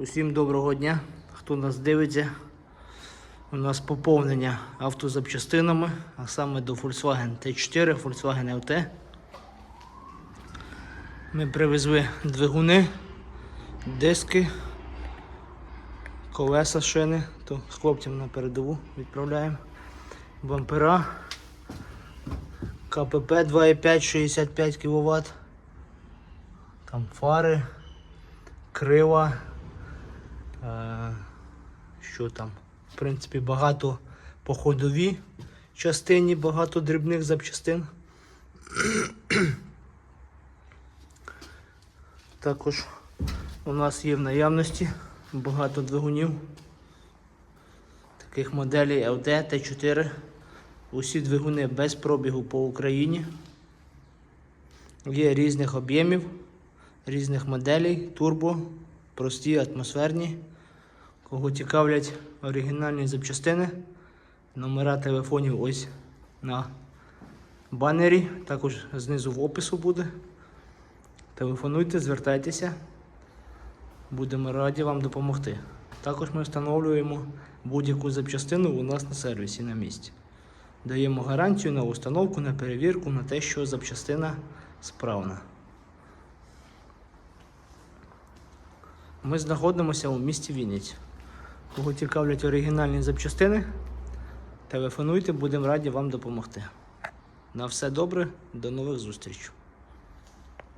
Усім доброго дня, хто нас дивиться. У нас поповнення автозапчастинами, а саме до Volkswagen T4, Volkswagen LT. Ми привезли двигуни, диски, колеса шини, то з хлопцями на передову відправляємо. Бампера, КПП 2,5 65 кВт. Там фари, крила. Е, що там? В принципі, багато по ходовій частині, багато дрібних запчастин. Також у нас є в наявності багато двигунів. Таких моделей LD T4. Усі двигуни без пробігу по Україні. Є різних об'ємів, різних моделей, турбо, прості, атмосферні. Кого цікавлять оригінальні запчастини, номера телефонів ось на банері, також знизу в опису буде. Телефонуйте, звертайтеся, будемо раді вам допомогти. Також ми встановлюємо будь-яку запчастину у нас на сервісі на місці. Даємо гарантію на установку, на перевірку, на те, що запчастина справна. Ми знаходимося у місті Вінниць. Кого цікавлять оригінальні запчастини, телефонуйте, будемо раді вам допомогти. На все добре, до нових зустрічей.